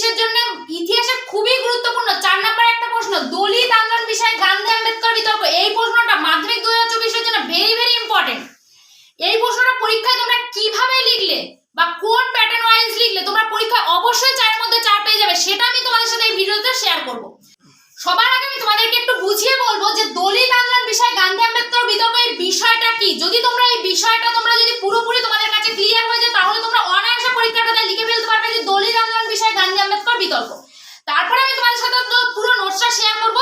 চব্বিশের জন্য ইতিহাসে খুবই গুরুত্বপূর্ণ। চার নাম্বার একটা প্রশ্ন, দলিত আন্দোলন বিষয়ে গান্ধী আম্বেদকর বিতর্ক, এই প্রশ্নটা মাধ্যমিক দু হাজার জন্য ভেরি ভেরি ইম্পর্টেন্ট এই প্রশ্নটা পরীক্ষায় তোমরা কীভাবে লিখলে বা কোন প্যাটার্ন ওয়াইজ লিখলে তোমরা পরীক্ষায় অবশ্যই চারের মধ্যে চার পেয়ে যাবে, সেটা আমি তোমাদের সাথে এই ভিডিওতে শেয়ার করব। সবার আগে আমি তোমাদেরকে একটু বুঝিয়ে বলব যে দলিত আন্দোলন বিষয়ে গান্ধী আম্বেদকর বিতর্ক এই বিষয়টা কি? যদি তোমরা এই বিষয়টা তোমরা যদি পুরোপুরি তোমাদের কাছে ক্লিয়ার হয়ে যায়, তাহলে তোমরা অনায়াসে পরীক্ষাটাতে লিখে ফেলতে পারবে যে দলিত আন্দোলন বিষয়ে গান্ধী আম্বেদকর বিতর্ক তারপরে আমি তোমাদের সাথে পুরো নোটসটা শেয়ার করব।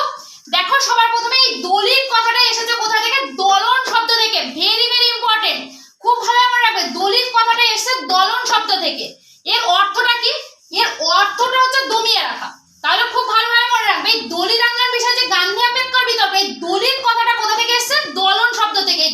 দেখো সবার প্রথমে এই দলিত কথাটা এসেছে কোথা থেকে দলন শব্দ থেকে ভেরি ভেরি ইম্পর্টেন্ট খুব ভালো মনে রাখবে দলিত কথাটা এসেছে দলন শব্দ থেকে এর অর্থটা কি এর অর্থটা হচ্ছে দমিয়ে রাখা তাহলে খুব ভালোভাবে মনে রাখবে এই দলিত আন্দোলন বিষয়ে যে গান্ধী আম্বেদকর বিতর্ক এই দলিত কথাটা কোথা থেকে এসেছে দলন শব্দ থেকে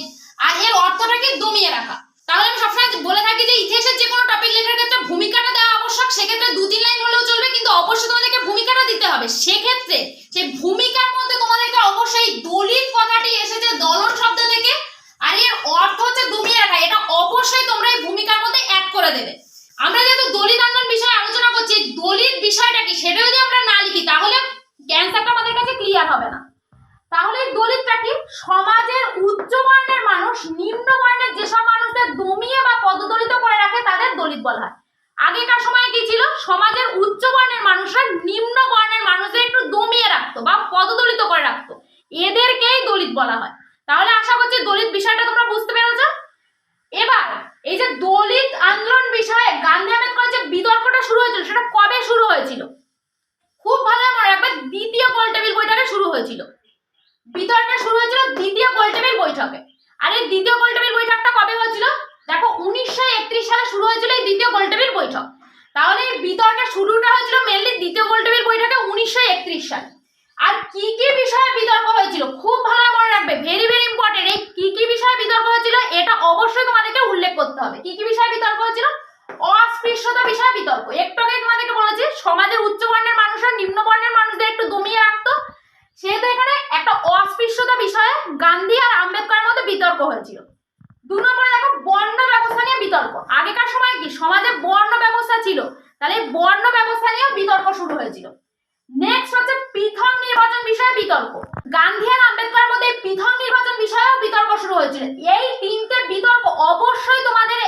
আর এর অর্থটা কি দমিয়ে রাখা তাহলে আমি সবসময় বলে থাকি যে ইতিহাসের যে কোনো টপিক লেখার ক্ষেত্রে ভূমিকাটা দেওয়া আবশ্যক সেক্ষেত্রে দু তিন লাইন হলেও চলবে কিন্তু অবশ্যই তোমাদেরকে ভূমিকাটা দিতে হবে সেক্ষেত্রে সেই ভূমিকার মধ্যে তোমাদেরকে অবশ্যই দলিত কথাটি এসেছে দলন শব্দ থেকে। আর এর অর্থ হচ্ছে দমিয়ে রাখা এটা অবশ্যই তোমরা এই ভূমিকার মধ্যে অ্যাড করে দেবে। আমরা যেহেতু দলিত আন্দোলন বিষয়ে আলোচনা করছি, দলিত বিষয়টা কি সেটা যদি আমরা না লিখি, তাহলে ক্যান্সারটা আমাদের কাছে ক্লিয়ার হবে না। তাহলে দলিতটা কি? সমাজের উচ্চ বর্ণের মানুষ নিম্ন বর্ণের যেসব মানুষদের দমিয়ে বা পদদলিত করে রাখে তাদের দলিত বলা হয় আগেকার সময় কি ছিল সমাজের উচ্চ বর্ণের মানুষরা নিম্ন বর্ণের মানুষদের একটু দমিয়ে রাখতো বা পদদলিত করে রাখতো এদেরকেই দলিত বলা হয় তাহলে আশা করছি দলিত বিষয়টা তোমরা বুঝতে পেরেছ এবার এই যে দলিত আন্দোলন বিষয়ে গান্ধী আম্বেদকর যে বিতর্কটা শুরু হয়েছিল সেটা কবে শুরু হয়েছিল খুব ভালো মনে রাখবে দ্বিতীয় গোল টেবিল বৈঠকে শুরু হয়েছিল বিতর্কটা শুরু হয়েছিল দ্বিতীয় গোল টেবিল বৈঠকে। আর এই দ্বিতীয় গোল টেবিল বৈঠকটা কবে হয়েছিল? দেখো, উনিশশো একত্রিশ সালে শুরু হয়েছিল এই দ্বিতীয় গোল টেবিল বৈঠক। তাহলে এই বিতর্কের শুরুটা হয়েছিল মেনলি দ্বিতীয় গোল টেবিল বৈঠকে উনিশশো একত্রিশ সালে। আর কি কি বিষয়ে বিতর্ক হয়েছিল? খুব ভালো মনে রাখবে ভেরি ভেরি ইম্পর্টেন্ট এই কি কি বিষয়ে বিতর্ক হয়েছিল, এটা অবশ্যই তোমাদেরকে উল্লেখ করতে হবে। কি কি বিষয়ে বিতর্ক হয়েছিল? অস্পৃশ্যতা বিষয়ে বিতর্ক। একটু আগে তোমাদেরকে বলেছি, সমাজের উচ্চ বর্ণের মানুষরা নিম্ন বর্ণের মানুষদের একটু দমিয়ে রাখতো সেহেতু এখানে একটা অস্পৃশ্যতা বিষয়ে গান্ধী আর আম্বেদকরের মধ্যে বিতর্ক হয়েছিল। দু নম্বরে দেখো, বর্ণ ব্যবস্থা নিয়ে বিতর্ক। আগেকার সময় কি? সমাজে বর্ণ ব্যবস্থা ছিল। তাহলে বর্ণ ব্যবস্থা নিয়েও বিতর্ক শুরু হয়েছিল। নেক্সট হচ্ছে পৃথক নির্বাচন বিষয়ে বিতর্ক। গান্ধী আর আম্বেদকরের মধ্যে পৃথক নির্বাচন বিষয়েও বিতর্ক শুরু হয়েছিল। এই তিনটে বিতর্ক অবশ্যই তোমাদের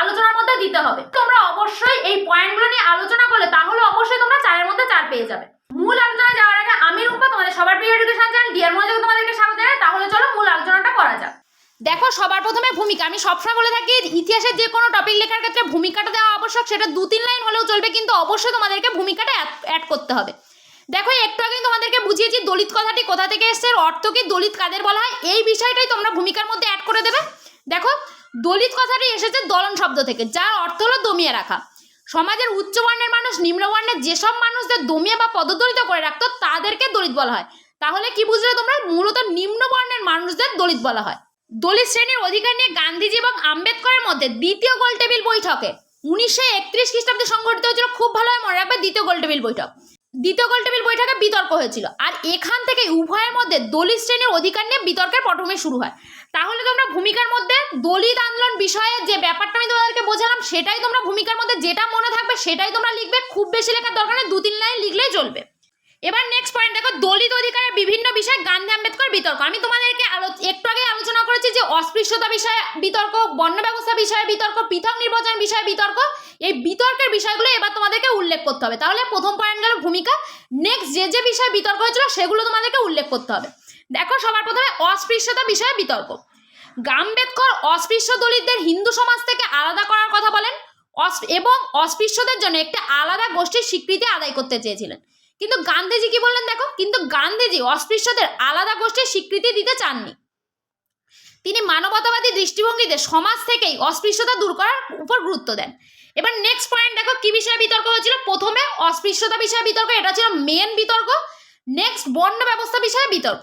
আলোচনার মধ্যে দিতে হবে। তোমরা অবশ্যই এই পয়েন্টগুলো নিয়ে আলোচনা করলে তাহলে অবশ্যই তোমরা চারের মধ্যে চার পেয়ে যাবে। মূল আলোচনায় যাওয়ার তোমাদের সবার প্রিয় এডুকেশন চ্যানেল ডিয়ার মনোযোগ তোমাদেরকে স্বাগত তাহলে চলো মূল আলোচনাটা করা যাক। দেখো, সবার প্রথমে ভূমিকা। আমি সবসময় বলে থাকি, ইতিহাসের যে কোনো টপিক লেখার ক্ষেত্রে ভূমিকাটা দেওয়া আবশ্যক। সেটা দু তিন লাইন হলেও চলবে, কিন্তু অবশ্যই তোমাদেরকে ভূমিকাটা অ্যাড করতে হবে। দেখো একটু আগে তোমাদেরকে বুঝিয়েছি, দলিত কথাটি কোথা থেকে এসছে অর্থ কি, দলিত কাদের বলা হয়? এই বিষয়টাই তোমরা ভূমিকার মধ্যে অ্যাড করে দেবে। দেখো, দলিত কথাটি এসেছে দলন শব্দ থেকে, যার অর্থ হলো দমিয়ে রাখা। সমাজের উচ্চ বর্ণের মানুষ নিম্ন বর্ণের যেসব মানুষদের দমিয়ে বা পদদলিত করে রাখতো, তাদেরকে দলিত বলা হয়। তাহলে কি বুঝলে তোমরা? মূলত নিম্ন বর্ণের মানুষদের দলিত বলা হয়। দলিত শ্রেণির অধিকার নিয়ে গান্ধীজি এবং আম্বেদকরের মধ্যে দ্বিতীয় গোল টেবিল বৈঠকে উনিশশো একত্রিশ খ্রিস্টাব্দে সংঘটিত হয়েছিল, খুব ভালোভাবে মনে রাখবে, দ্বিতীয় গোল টেবিল বৈঠক। দ্বিতীয় গোল টেবিল বৈঠকে বিতর্ক হয়েছিল। আর এখান থেকে উভয়ের মধ্যে দলিত শ্রেণির অধিকার নিয়ে বিতর্কের পটমে শুরু হয়। তাহলে তোমরা ভূমিকার মধ্যে দলিত আন্দোলন বিষয়ে যে ব্যাপারটা আমি তোমাদেরকে বোঝালাম, সেটাই তোমরা ভূমিকার মধ্যে যেটা মনে থাকবে, সেটাই তোমরা লিখবে। খুব বেশি লেখার দরকার নেই দু তিন লাইন লিখলেই চলবে। এবার নেক্সট পয়েন্ট দেখো, দলিত অধিকারের বিভিন্ন বিষয়ে গান্ধী আম্বেদকর বিতর্ক। আমি তোমাদেরকে একটু আগে আলোচনা করেছি যে অস্পৃশ্যতা বিষয়ে বিতর্ক বর্ণ ব্যবস্থা বিষয়ে বিতর্ক, পৃথক নির্বাচন বিষয়ে বিতর্ক। এই বিতর্কের বিষয়গুলো এবার তোমাদেরকে উল্লেখ করতে হবে। তাহলে প্রথম পয়েন্ট গেল ভূমিকা। নেক্সট যে যে বিষয়ে বিতর্ক হয়েছিল, সেগুলো তোমাদেরকে উল্লেখ করতে হবে। দেখো সবার প্রথমে অস্পৃশ্যতা বিষয়ে বিতর্ক। আম্বেদকর অস্পৃশ্য দলিতদের হিন্দু সমাজ থেকে আলাদা করার কথা বলেন। এবং অস্পৃশ্যদের জন্য একটি আলাদা গোষ্ঠীর স্বীকৃতি আদায় করতে চেয়েছিলেন। কিন্তু গান্ধীজি কি বললেন দেখো? কিন্তু গান্ধীজি অস্পৃশ্যদের আলাদা গোষ্ঠীর স্বীকৃতি দিতে চাননি। তিনি মানবতাবাদী দৃষ্টিভঙ্গিতে সমাজ থেকেই অস্পৃশ্যতা দূর করার উপর গুরুত্ব দেন। এবার নেক্সট পয়েন্ট দেখো, কি বিষয়ে বিতর্ক হয়েছিল? প্রথমে অস্পৃশ্যতা বিষয়ে বিতর্ক, এটা ছিল মেন বিতর্ক। নেক্সট বর্ণ ব্যবস্থা বিষয়ে বিতর্ক।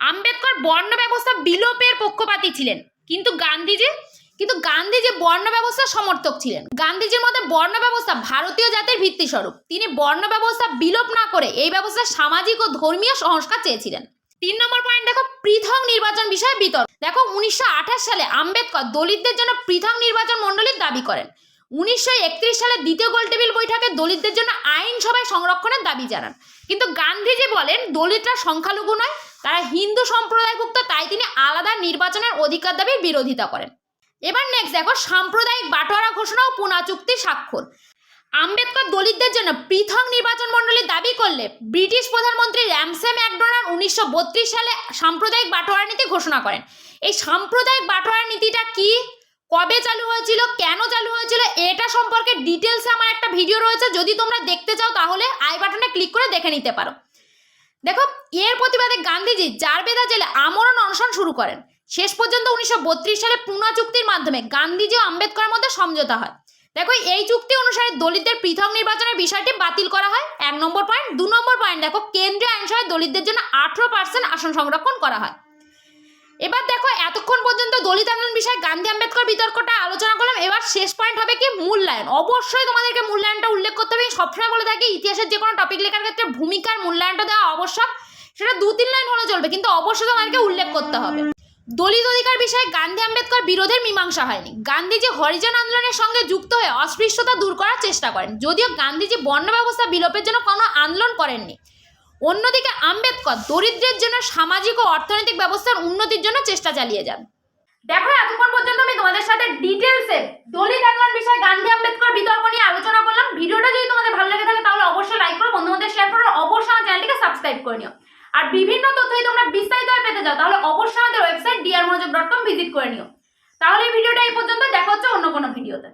আম্বেদকর বর্ণ ব্যবস্থা বিলোপের পক্ষপাতী ছিলেন। কিন্তু গান্ধীজি কিন্তু গান্ধীজি বর্ণ ব্যবস্থার সমর্থক ছিলেন। গান্ধীজির মধ্যে বর্ণ ব্যবস্থা ভারতীয় জাতির ভিত্তিস্বরূপ। তিনি বর্ণ ব্যবস্থা বিলোপ না করে এই ব্যবস্থা সামাজিক ও ধর্মীয় সংস্কার চেয়েছিলেন। তিন নম্বর পয়েন্ট দেখো, পৃথক নির্বাচন বিষয়ে বিতর্ক। দেখো, উনিশশো আঠাশ সালে আম্বেদকর দলিতদের জন্য পৃথক নির্বাচন মণ্ডলীর দাবি করেন। উনিশশো একত্রিশ সালে দ্বিতীয় গোলটেবিল বৈঠকে দলিতদের জন্য আইনসভায় সংরক্ষণের দাবি জানান। কিন্তু গান্ধীজি বলেন, দলিতরা সংখ্যালঘু নয়, তারা হিন্দু সম্প্রদায়ভুক্ত, তাই তিনি আলাদা নির্বাচনের অধিকার দাবির বিরোধিতা করেন। এবার নেক্সট দেখো, সাম্প্রদায়িক বাটোয়ারা ঘোষণা ও পুনা চুক্তি স্বাক্ষর। আম্বেদকর দলিতদের জন্য পৃথক নির্বাচন মণ্ডলী দাবি করলে ব্রিটিশ প্রধানমন্ত্রী র্যামসে ম্যাকডোনাল্ড উনিশশো বত্রিশ সালে সাম্প্রদায়িক বাটোয়ারা নীতি ঘোষণা করেন। এই সাম্প্রদায়িক বাটোয়ারা নীতিটা কি? কবে চালু হয়েছিল, কেন চালু হয়েছিল, এটা সম্পর্কে ডিটেলসে আমার একটা ভিডিও রয়েছে, যদি তোমরা দেখতে চাও তাহলে আই বাটনে ক্লিক করে দেখে নিতে পারো। দেখো, এর প্রতিবাদে গান্ধীজি জারবেদা জেলে আমরণ অনশন শুরু করেন। শেষ পর্যন্ত উনিশশো বত্রিশ সালে পুনা চুক্তির মাধ্যমে গান্ধীজি ও আম্বেদকরের মধ্যে সমঝোতা হয়। দেখো, এই চুক্তি অনুসারে দলিতদের পৃথক নির্বাচনের বিষয়টি বাতিল করা হয়। এক নম্বর পয়েন্ট দু নম্বর পয়েন্ট দেখো, কেন্দ্রীয় আইনসভায় দলিতদের জন্য আঠেরো পার্সেন্ট আসন সংরক্ষণ করা হয়। এবার এতক্ষণ পর্যন্ত দলিত আন্দোলন বিষয়ে গান্ধী আম্বেদকর বিতর্কটা আলোচনা করলাম। এবার শেষ পয়েন্ট হবে কি মূল্যায়ন। অবশ্যই তোমাদেরকে মূল্যায়নটা উল্লেখ করতে হবে। সবসময় বলে থাকি, ইতিহাসের যে কোনো টপিক লেখার ক্ষেত্রে ভূমিকার মূল্যায়নটা দেওয়া আবশ্যক। সেটা দু তিন লাইন হলে চলবে, কিন্তু অবশ্যই তোমাদেরকে উল্লেখ করতে হবে। দলিত অধিকার বিষয়ে গান্ধী আম্বেদকর বিরোধের মীমাংসা হয়নি। গান্ধীজি হরিজন আন্দোলনের সঙ্গে যুক্ত হয়ে অস্পৃশ্যতা দূর করার চেষ্টা করেন। যদিও গান্ধীজি বর্ণ ব্যবস্থা বিলোপের জন্য কোনো আন্দোলন করেননি অন্যদিকে আম্বেদকর দরিদ্রের জন্য সামাজিক ও অর্থনৈতিক ব্যবস্থার উন্নতির জন্য চেষ্টা চালিয়ে যান। দেখো, এতক্ষণ পর্যন্ত আমি তোমাদের সাথে ডিটেলসে দলিত আন্দোলন বিষয়ে গান্ধী আম্বেদকর বিতর্ক নিয়ে আলোচনা করলাম। ভিডিওটা যদি তোমাদের ভালো লেগে থাকে, তাহলে অবশ্যই লাইক করো, বন্ধুদের শেয়ার করো অবশ্যই আমার চ্যানেলটিকে সাবস্ক্রাইব করে নিও। আর বিভিন্ন তথ্য যদি তোমরা বিস্তারিতভাবে পেতে চাও, তাহলে অবশ্যই আমাদের website DR dot com visit করে নিও। তাহলে এই ভিডিওটা এই পর্যন্ত, দেখা হচ্ছে অন্য কোনো ভিডিওতে